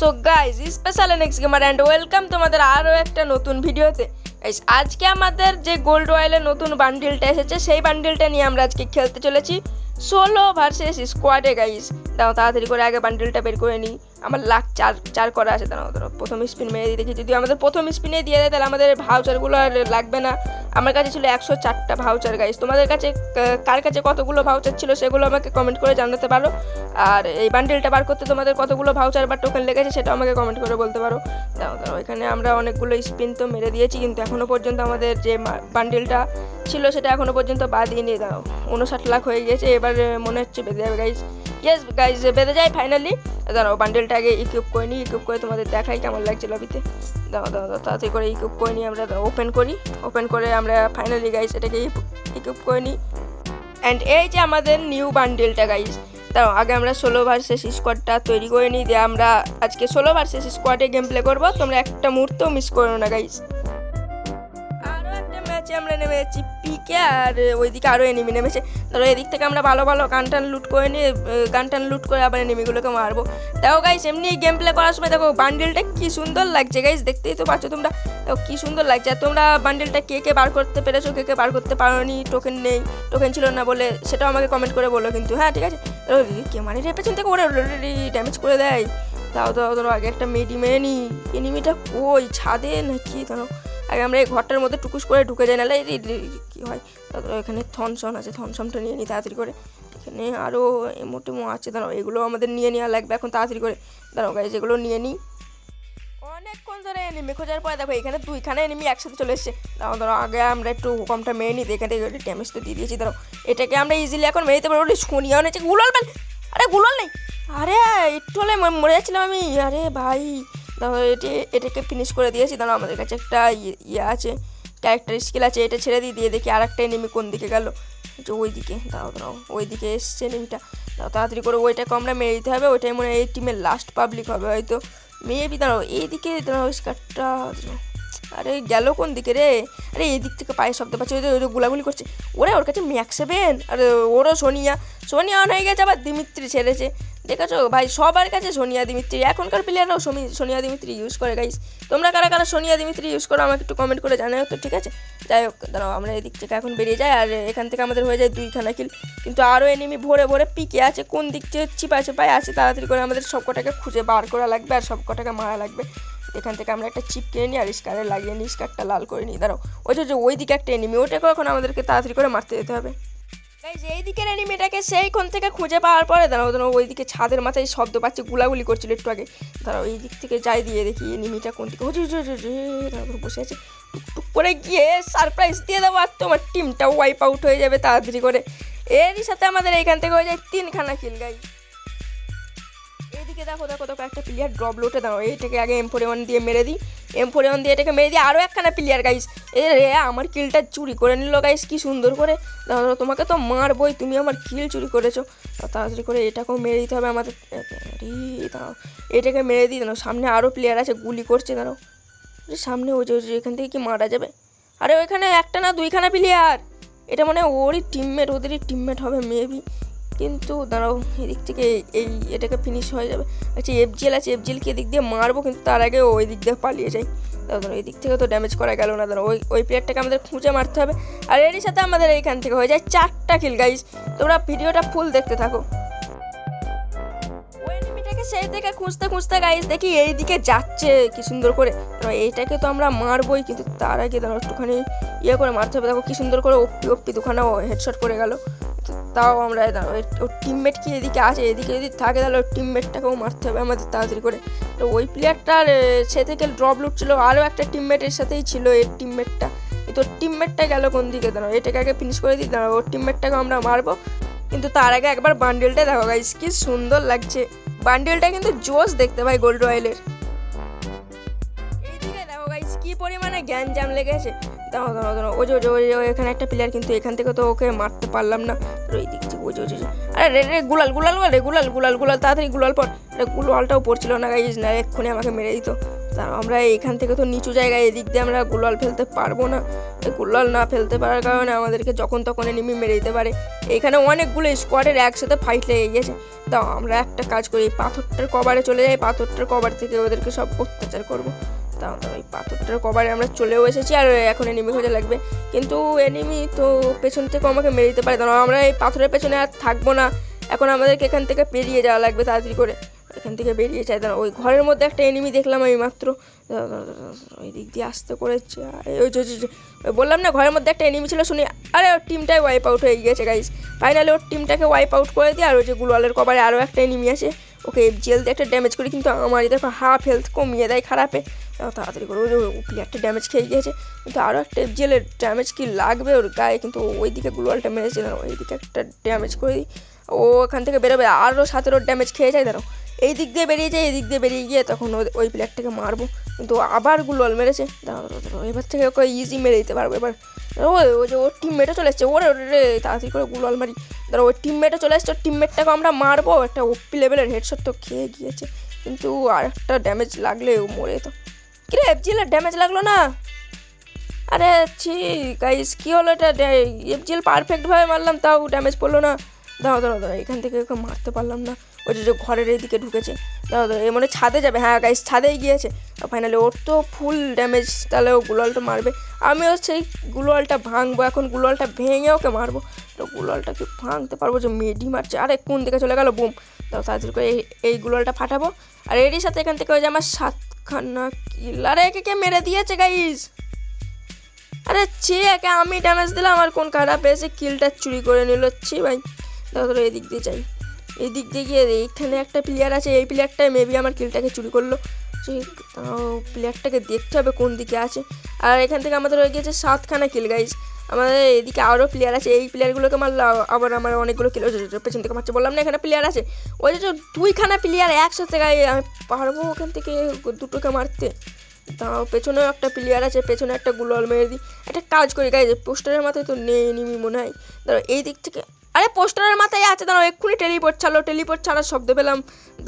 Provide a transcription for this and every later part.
So guys special next gamer and welcome তোমাদের আরও একটা নতুন ভিডিওতে আজকে আমাদের যে গোল্ড রয়েলের নতুন বান্ডিলটা এসেছে, সেই বান্ডিলটা নিয়ে আমরা আজকে খেলতে চলেছি। সোলো ভার্সেস স্কোয়াডে গাইজ দাও তাড়াতাড়ি করে আগে বান্ডিলটা বের করে নিই। আমার লাখ চার চার করা আছে। দাঁড়াও দাঁড়াও, প্রথম স্পিন মেরে দিয়ে দেখি যদি আমাদের প্রথম স্পিনে দিয়ে দেয়, তাহলে আমাদের ভাউচারগুলো আর লাগবে না। আমার কাছে ছিল একশো চারটা ভাউচার গাইজ তোমাদের কাছে কার কাছে কতগুলো ভাউচার ছিল সেগুলো আমাকে কমেন্ট করে জানাতে পারো। আর এই বান্ডেলটা বার করতে তোমাদের কতগুলো ভাউচার বা টোকেন লেগেছে সেটাও আমাকে কমেন্ট করে বলতে পারো। দাও দাও এখানে আমরা অনেকগুলো স্পিন তো মেরে দিয়েছি, কিন্তু এখনও পর্যন্ত আমাদের যে বান্ডেলটা ছিল সেটা এখনও পর্যন্ত বাদই নিয়ে দাও উনষাট লাখ হয়ে গিয়েছে এবার আহ, মনে হচ্ছে বেঁধে যাবে গাইজ ইয়েস গাইজ বেঁধে যায় ফাইনালি দাঁড়াও বান্ডেলটা আগে ইকুইপ করে নিই ইকুইপ করে তোমাদের দেখাই কেমন লাগছে লবিতে দাও দাও তাড়াতাড়ি করে ইকুইপ করে নিই আমরা ওপেন করি। ওপেন করে আমরা ফাইনালি গাইজ এটাকে ইকুইপ করে নিই। অ্যান্ড এই যে আমাদের নিউ বান্ডেলটা গাইজ তাও আগে আমরা ষোলো ভার্সেস স্কোয়াডটা তৈরি করে নিই দিয়ে আমরা আজকে ষোলো ভার্সেস স্কোয়াডে গেম প্লে করব। তোমরা একটা মুহূর্তেও মিস করো না গাইজ আমরা নেমে যাচ্ছি পিকে আর ওইদিকে আরও এনিমি নেমেছে। ধরো এদিক থেকে আমরা ভালো ভালো গান টান লুট করে নিয়ে গান টান লুট করে আবার এনিমিগুলোকে মারবো। দেখো গাইস এমনি গেম প্লে করার সময় দেখো বান্ডেলটা কি সুন্দর লাগছে গাইস দেখতেই তো পাচ্ছ তোমরা। দেখো কি সুন্দর লাগছে। আর তোমরা বান্ডেলটা কে কে বার করতে পেরেছ, কে কে বার করতে পারোনি টোকেন নেই টোকেন ছিল না বলে সেটাও আমাকে কমেন্ট করে বলো কিন্তু। হ্যাঁ ঠিক আছে। কে মানে পেছন থেকে ওরা ড্যামেজ করে দেয়। তাও তাও ধরো আগে একটা মেডি মেরে নি। এনিমিটা কই? ছাদে নাকি? ধরো আগে আমরা এই ঘরটার মধ্যে টুকুস করে ঢুকে যাই, নাহলে কী হয়? তারপরে এখানে থনসন আছে, থনসনটা নিয়ে নিই তাড়াতাড়ি করে। এখানে আরও এমো টেমো আছে, দাঁড়াও, এগুলো আমাদের নিয়ে নেওয়া লাগবে এখন তাড়াতাড়ি করে। দাঁড়াও গাইজ এগুলো নিয়ে নিই অনেকক্ষণ ধরে এনিমি খোঁজার পরে দেখো, এখানে দুইখানে এনিমি একসাথে চলে এসছে। দাঁড়াও ধরো আগে আমরা একটু কমটা মেরে নিই এখান থেকে ড্যামেজ তো দিয়ে দিয়েছি, দাঁড়াও। এটাকে আমরা ইজিলি এখন মেরে দিতে পারব বলে শুনিয়াও নেছে গুলাল আরে, গুলাল নেই। আরে, একটু হলে মরে যাচ্ছিলাম আমি। আরে, ভাই। দাঁড়াও এটি, এটাকে ফিনিশ করে দিয়েছি। দাঁড়াও, আমাদের কাছে একটা ইয়ে- ইয়ে আছে ক্যারেক্টার স্কিল আছে, এটা ছেড়ে দিয়ে দিয়ে দেখি আর একটা এনিমি কোন দিকে গেল। যে ওই দিকে দাঁড়াও দাঁড়াও ওই দিকে এসছে এনিমিটা তাড়াতাড়ি করে ওইটাকে আমরা মেরে দিতে হবে, ওইটাই মনে হয় এই টিমের লাস্ট পাবলিক হবে, হয়তো মেয়ে মেবি দাঁড়াও, এইদিকে, দাঁড়াও স্কারটা আরে গেল কোন দিকে রে? আরে এই দিক থেকে পায়ে শব্দ পাচ্ছে, ওই গুলাগুলি করছে। ওরে, ওর কাছে ম্যাক সেভেন আর ওরও সোনিয়া সোনিয়া অন হয়ে গেছে, আবার দিমিত্রি ছেড়েছে। দেখেছ? ভাই, সবার কাছে সোনিয়া দিমিত্রি। এখনকার প্লেয়াররাও সোনিয়া দিমিত্রি ইউজ করে গাইস তোমরা কারা কারা সোনিয়া দিমিত্রি ইউজ করো, আমাকে একটু কমেন্ট করে জানাও তো, ঠিক আছে? যাই হোক, দাঁড়াও, আমরা এদিক থেকে এখন বেরিয়ে যাই, আর এখান থেকে আমাদের হয়ে যায় দুইখানা কিল কিন্তু আরও এনিমি ভরে ভরে পিকে আছে, কোন দিক থেকে চিপা চেপায় আছে, তাড়াতাড়ি করে আমাদের সব কটাকে খুঁজে বার করা লাগবে, আর সব কটাকে মারা লাগবে। এখান থেকে আমরা একটা চিপ কিনে নিই, আর স্কারে লাগিয়ে নিই, স্কারটা লাল করে নিই। দাঁড়াও, ওই যে, ওই দিকে একটা এনিমি ওটাকে এখন আমাদেরকে তাড়াতাড়ি করে মারতে যেতে হবে। গাইজ এই দিকের এনিমিটাকে সেই কোন থেকে খুঁজে পাওয়ার পরে, দাঁড়াও দাঁড়াও ওই দিকে ছাদের মাথায় শব্দ পাচ্ছে, গুলাগুলি করছিল একটু আগে। দাঁড়াও এই দিক থেকে যাই দিয়ে দেখি এনিমিটা কোন হচ্ছে তারপর বসে আছে। টুক করে গিয়ে সারপ্রাইজ দিয়ে দেবো, আর তোমার টিমটাও ওয়াইপ আউট হয়ে যাবে তাড়াতাড়ি করে। এরই সাথে আমাদের এইখান থেকে হয়ে যায় তিনখানা কিল গাই এইদিকে দেখো দেখো দেখো একটা প্লেয়ার ড্রপ লোটে দাঁড়ো এইটাকে আগে এম ফোর ওয়ান দিয়ে মেরে দিই। এম ফোর ওয়ান দিয়ে এটাকে মেরে দিই আরও একখানা প্লেয়ার গাইস এ রে আমার কিলটা চুরি করে নিল গাইস কি সুন্দর করে। দাঁড়াও, তোমাকে তো মারবই তুমি আমার কিল চুরি করেছ। তাড়াতাড়ি করে এটাকেও মেরে দিতে হবে আমাদের। দাঁড়াও এটাকে মেরে দিই দাঁড়াও সামনে আরও প্লেয়ার আছে গুলি করছে দাঁড়াও। সামনে ওই যে এখান থেকে কি মারা যাবে? আরে ওইখানে একটা না দুইখানা প্লেয়ার এটা মানে ওরই টিমমেট ওদেরই টিমমেট হবে মেবি কিন্তু দাঁড়াও, এদিক থেকে এই- এটাকে ফিনিশ হয়ে যাবে। আচ্ছা এফজিএল আছে এফজিএলকে এদিক দিয়ে মারবো, কিন্তু তার আগে ওই দিক দিয়ে পালিয়ে যাই দাঁড়াও এদিক থেকে তো ড্যামেজ করা গেল না, দাঁড়াও, ওই ওই প্লেয়ারটাকে আমাদের খুঁজে মারতে হবে। আর এরই সাথে আমাদের এইখান থেকে হয়ে যায় চারটা কিল গাইজ তোমরা ভিডিওটা ফুল দেখতে থাকো। সেই থেকে খুঁজতে খুঁজতে গাইজ দেখি এই দিকে যাচ্ছে কি সুন্দর করে। এইটাকে তো আমরা মারবই, কিন্তু তার আগে দাঁড়াও একটুখানি ইয়ে করে মারতে হবে। দেখো কি সুন্দর করে ওপি ওপি দুখানা হেডশট করে গেল। তাও আমরা ওর টিমমেট কি এদিকে আছে? এদিকে যদি থাকে তাহলে ওর টিমমেটটাকেও মারতে হবে আমাদের তাড়াতাড়ি করে। তো ওই প্লেয়ারটার সে থেকে ড্রপ লুটছিল। আরও একটা টিমমেটের সাথেই ছিল এর টিমমেটটা ওর টিমমেটটা গেল কোন দিকে? দাঁড়াও, এটাকে আগে ফিনিশ করে দিই। দাঁড়াও, ওর টিমমেটটাকে আমরা মারবো। কিন্তু তার আগে একবার বান্ডেলটা দেখো গাইস কি সুন্দর লাগছে। বান্ডেলটা কিন্তু জোস দেখতে ভাই গোল্ড রয়েলের পরিমাণে জ্ঞান জাম লেগেছে। দাঁড়াও দাঁড়াও ওই যে ওই যে এখানে একটা প্লেয়ার কিন্তু এখান থেকে তো ওকে মারতে পারলাম না। ওই দিক থেকে ওই যে। আরে রে রে, গুলাল গুলাল রে, গুলাল গুলাল গুলাল, তাড়াতাড়ি গুলাল পর। গুলালটাও পড়ছিল না গাইস না, এক্ষুনি আমাকে মেরে দিত। আমরা এখান থেকে তো নিচু জায়গায়, এদিক দিয়ে আমরা গুলাল ফেলতে পারব না। গুলাল না ফেলতে পারার কারণে আমাদেরকে যখন তখন এনিমি মেরে দিতে পারে। এখানে অনেকগুলো স্কোয়াডের একসাথে ফাইট লেগে গেছে। তাও আমরা একটা কাজ করি, পাথরটার কভারে চলে যাই। পাথরটার কভার থেকে ওদেরকে সব অত্যাচার করব। তাও তো ওই পাথরটার কভারে আমরা চলেও এসেছি আর এখন এনিমি খোঁজা লাগবে। কিন্তু এনিমি তো পেছন থেকে আমাকে মেরে দিতে পারে। কারণ আমরা এই পাথরের পেছনে আর থাকব না। এখন আমাদেরকে এখান থেকে পেরিয়ে যাওয়া লাগবে তাড়াতাড়ি করে। এখান থেকে বেরিয়ে চাই দাঁড়া ওই ঘরের মধ্যে একটা এনিমি দেখলাম আমি মাত্র। ওই দিক দিয়ে আসতে করেছে ওই বললাম না, ঘরের মধ্যে একটা এনিমি ছিল, শুনি। আরে, ওর টিমটাই ওয়াইপ আউট হয়ে গিয়েছে গাইস ফাইনালি ওর টিমটাকে ওয়াইপ আউট করে দিয়ে আর ওই যে গুলওয়ালের কভারে আরও একটা এনিমি আছে। ওকে জেল দিয়ে একটা ড্যামেজ করি, কিন্তু আমার দেখো হাফ হেলথ কমিয়ে দেয় খারাপে। তাড়াতাড়ি করে যে প্লেয়ারটা ড্যামেজ খেয়ে গিয়েছে। কিন্তু আরও একটা জেলের ড্যামেজ কি লাগবে ওর গায়ে? কিন্তু ওই দিকে গ্লোয়ালটা মেরেছে ওই দিকে একটা ড্যামেজ করে দিই। ও ওখান থেকে বেরোবে আরও সাতেরো ড্যামেজ খেয়ে যায়, দাঁড়াও। এই দিক দিয়ে বেরিয়ে যায় এই দিক দিয়ে বেরিয়ে গিয়ে তখন ওই প্লেয়ারটাকে মারবো। কিন্তু আবার গুলওয়াল মেরেছে। এবার থেকে ওকে ইজি মেরে দিতে পারব এবার। ও ওই যে ওর টিমমেটও চলে এসছে। ওরে রে, তাড়াতাড়ি করে গুলওয়াল মারি। ধরো ওই টিমমেটও চলে এসছে। ওর টিমমেটটাকে আমরা মারবো। একটা ওপি লেভেলের হেডশট তো খেয়ে গিয়েছে। কিন্তু আর একটা ড্যামেজ লাগলে ও মরে তো কিরে এফজিএলের ড্যামেজ লাগল না? আরে ছি গাইস কী হলো এটা? এফজিএল পারফেক্টভাবে মারলাম, তাও ড্যামেজ পড়ল না। দাঁড়াও দাঁড়াও দাঁড়াও, এখান থেকে ওকে মারতে পারলাম না। ওই যে ঘরের এইদিকে ঢুকেছে। দাঁড়াও দাঁড়াও এ মনে ছাদে যাবে। হ্যাঁ গাইস ছাদেই গিয়েছে। ফাইনালি ওর তো ফুল ড্যামেজ তাহলে ও গুলোয়ালটা মারবে। আমিও সেই গুলোয়ালটা ভাঙবো, এখন গুলোয়ালটা ভেঙে ওকে মারবো। তো গুলোয়ালটাকে ভাঙতে পারব যে মেডি মারছে। আরে, কোন দিকে চলে গেল? বুম। তাও তাড়াতাড়ি করে এই এই গুলোয়ালটা ফাটাবো। আর এরই সাথে এখান থেকে ওই যে আমার সাতখানা কিল আরে, একে কে মেরে দিয়েছে গাইস আরে, ছি, একে আমি ড্যামেজ দিলাম। আর কোন খারাপ? এসে কিলটা চুরি করে নিল। ছি, ভাই। তারপরে এদিক দিয়ে যাই। এই দিক দিয়ে গিয়ে এইখানে একটা প্লেয়ার আছে, এই প্লেয়ারটাই মেবি আমার কিলটাকে চুরি করল। প্লেয়ারটাকে দেখতে হবে কোন দিকে আছে। আর এখান থেকে আমাদের হয়ে গিয়েছে সাতখানা কিল গাইজ আমাদের এদিকে আরও প্লেয়ার আছে, এই প্লেয়ারগুলোকে মারলে আবার আমার অনেকগুলো কিল পেছন থেকে মারছে, বললাম না এখানে প্লেয়ার আছে। ওই যে দুইখানা প্লেয়ার একসাথে গাই আমি পারব ওখান থেকে দুটোকে মারতে। তাও পেছনেও একটা প্লেয়ার আছে, পেছনে একটা গুলল মেরে দিই। একটা কাজ করি গাইজ পোস্টারের মাথায় তো নেই নিমি মনে হয়। ধরো, এই দিক থেকে আরে পোস্টারের মাথায় আছে, দাঁড়াও, এক্ষুনি টেলিপোর্ট ছাড়লো, টেলিপোর্ট ছাড়ার শব্দ পেলাম।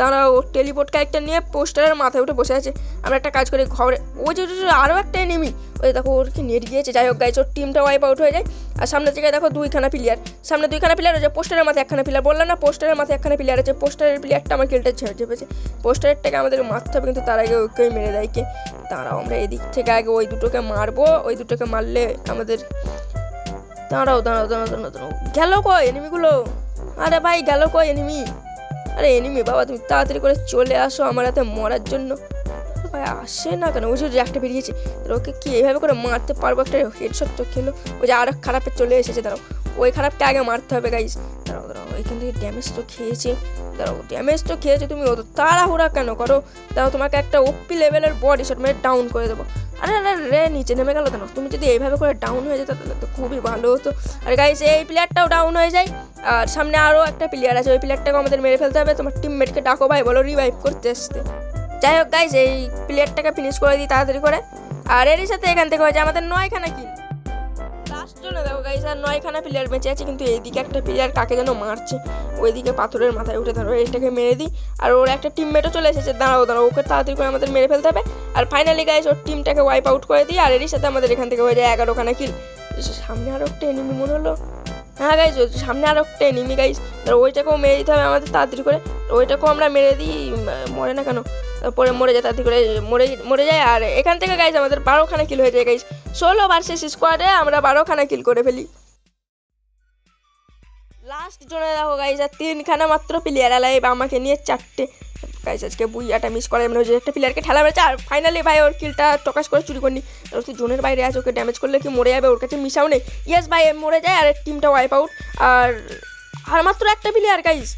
দাঁড়াও, টেলিপোর্ট ক্যারেক্টার নিয়ে পোস্টারের মাথায় উঠে বসে আছে। আমরা একটা কাজ করি, ঘরে ওই যে আরও একটা এনিমি ওই দেখো, ওর কি নেট গিয়েছে, যাই হোক গাইজ ওর টিমটা ওয়াইপ আউট হয়ে যায়। আর সামনের জায়গায় দেখো দুইখানা প্লেয়ার সামনে দুইখানা প্লেয়ার আছে, পোস্টারের মাথায় একখানা প্লেয়ার বললাম না, পোস্টারের মাথায় একখানা প্লেয়ার আছে, পোস্টারের প্লেয়ারটা আমার কিলটা ছেড়ে চেপেছে পোস্টারেরটাকে আমাদের মারতে হবে, কিন্তু তার আগে ওকেই মেরে দেয় কে? দাঁড়াও, আমরা এদিক থেকে আগে ওই দুটোকে মারবো, ওই দুটোকে মারলে আমাদের দাঁড়াও দাঁড়াও দাঁড়াও দাঁড়াও দাঁড়াও। গেল কয় এনিমিগুলো? আরে ভাই, গেল কয় এনিমি আরে এনিমি বাবা, তুমি তাড়াতাড়ি করে চলে আসো আমার হাতে মরার জন্য। ভাই, আসে না কেন? ওই যে একটা বেরিয়েছে। ওকে কি এইভাবে করে মারতে পারব? একটা হেডশট তো খেলো। ওই যে আরও খারাপের চলে এসেছে, দাঁড়াও। ওই খারাপটা আগে মারতে হবে গাইজ এখান থেকে ড্যামেজ তো খেয়েছে। দাঁড়াও ড্যামেজ তো খেয়েছে, তুমি অত তাড়াহুড়া কেন করো? দাঁড়াও তোমাকে একটা ওপি লেভেলের বডি শট মেরে ডাউন করে দেবো। আরে আরে, রে, নিচে নেমে গেল কেন? তুমি যদি এইভাবে করে ডাউন হয়ে যেত, তাহলে তো খুবই ভালো হতো। আর গাইস এই প্লেয়ারটাও ডাউন হয়ে যায়। আর সামনে আরও একটা প্লেয়ার আছে, ওই প্লেয়ারটাকে আমাদের মেরে ফেলতে হবে। তোমার টিমমেটকে ডাকো ভাই, বলো রিভাইভ করতে আসতে। যাই হোক গাইস এই প্লেয়ারটাকে ফিনিশ করে দিই তাড়াতাড়ি করে। আর এরই সাথে এখান থেকে হয়েছে আমাদের নয়খানা লাস্ট জন্য দেখো গাইস আর নয়খানা প্লেয়ার বেঁচে আছে, কিন্তু এইদিকে একটা প্লেয়ার কাকে যেন মারছে। ওইদিকে পাথরের মাথায় উঠে ধরো এটাকে মেরে দিই। আর ওর একটা টিমমেটও চলে এসেছে। দাঁড়াও দাঁড়াও, ওকে তাড়াতাড়ি করে আমাদের মেরে ফেলতে হবে। আর ফাইনালি গাইস ওর টিমটাকে ওয়াইপ আউট করে দিই। আর এরই সাথে আমাদের এখান থেকে হয়ে যায় এগারোখানা কিল সামনে আরও একটা এনিমি মনে হলো। হ্যাঁ গাইজ সামনে আরও একটা এনিমি গাইজ ওইটাকেও মেরে দিতে হবে আমাদের তাড়াতাড়ি করে। ওইটাকেও আমরা মেরে দিই মরে না কেন? তারপরে মরে যায়, তাড়াতাড়ি করে মরে মরে যায়। আর এখান থেকে গাইজ আমাদের বারোখানা কিল হয়ে যায় গাইজ ষোলো ভার্সেস স্কোয়াডে আমরা বারোখানা কিল করে ফেলি। লাস্ট জনে দেখো গাইজ আর তিনখানা মাত্র প্লেয়ার অ্যালাইভ আমাকে নিয়ে চারটে। গাইজ আজকে বুইয়াটা মিস করে মানে একটা প্লেয়ারকে ঠেলা মেরেছে, আর ফাইনালি ভাই ওর কিলটা টকাশ করে চুরি করিনি। আর তুই জোনের বাইরে আছে, ওকে ড্যামেজ করলে কি মরে যাবে? ওর কাছে মিশাও নেই। ইয়েস ভাই মরে যায়, আর টিমটা ওয়াইপ আউট আর আর মাত্র একটা প্লেয়ার গাইজ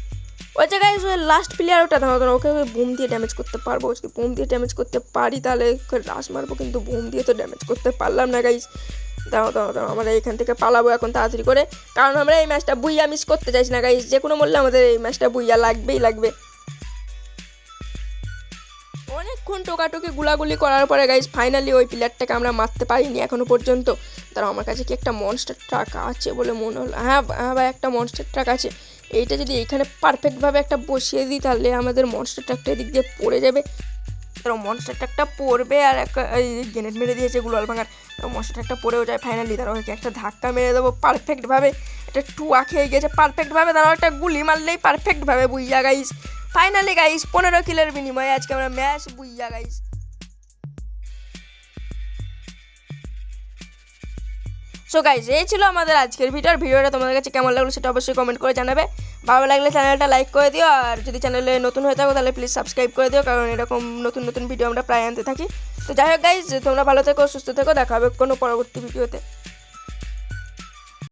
ওই যে গাইজ ওই লাস্ট প্লেয়ার ওটা দাঁড়াও দাঁড়াও ওকে বোম দিয়ে ড্যামেজ করতে পারব যদি বোম দিয়ে ড্যামেজ করতে পারি, তাহলে ওকে রাশ মারবো, কিন্তু বোম দিয়ে তো ড্যামেজ করতে পারলাম না গাইজ দাঁড়াও দাঁড়াও দাঁড়াও আমরা এখান থেকে পালাবো এখন তাড়াতাড়ি করে। কারণ আমরা এই ম্যাচটা বুইয়া মিস করতে চাইছি না গাইজ যে কোনো মূল্যে আমাদের এই ম্যাচটা বুইয়া লাগবেই লাগবে। অনেকক্ষণ টোকাটুকি গুলাগুলি করার পরে গাইজ ফাইনালি ওই প্লেয়ারটাকে আমরা মারতে পারিনি এখনও পর্যন্ত। তারা আমার কাছে কি একটা মনস্টার ট্রাক আছে বলে মনে হলো। হ্যাঁ হ্যাঁ ভাই, একটা মনস্টার ট্রাক আছে। এইটা যদি এখানে পারফেক্টভাবে একটা বসিয়ে দিই, তাহলে আমাদের মনস্টার ট্রাকটা এদিক দিয়ে পড়ে যাবে। তো মনস্টারটা একটা পড়বে আর একটা গ্রেনেড মেরে দিয়েছে গুলাল ভাঙার। তো মনস্টারটা একটা পড়েও যায় ফাইনালি তারা ওকে একটা ধাক্কা মেরে দেবো পারফেক্টভাবে একটা টুয়া খেয়ে গেছে পারফেক্টভাবে তারা একটা গুলি মারলেই পারফেক্টভাবে বুঝিয়া গাইস ফাইনালি গাইস পনেরো কিলের বিনিময়ে আজকে আমরা match booyah guys so guys এই ছিল আমাদের আজকের ভিডিওর। ভিডিওটা তোমাদের কাছে কেমন লাগল সেটা অবশ্যই কমেন্ট করে জানাবে। ভালো লাগলে চ্যানেলটা লাইক করে দিও, আর যদি চ্যানেলে নতুন হয়ে থাকো, তাহলে প্লিজ সাবস্ক্রাইব করে দিও, কারণ এরকম নতুন নতুন ভিডিও আমরা প্রায় আনতে থাকি। তো যাই হোক গাইজ তোমরা ভালো থেকো, সুস্থ থেকো, দেখা হবে কোনো পরবর্তী ভিডিওতে।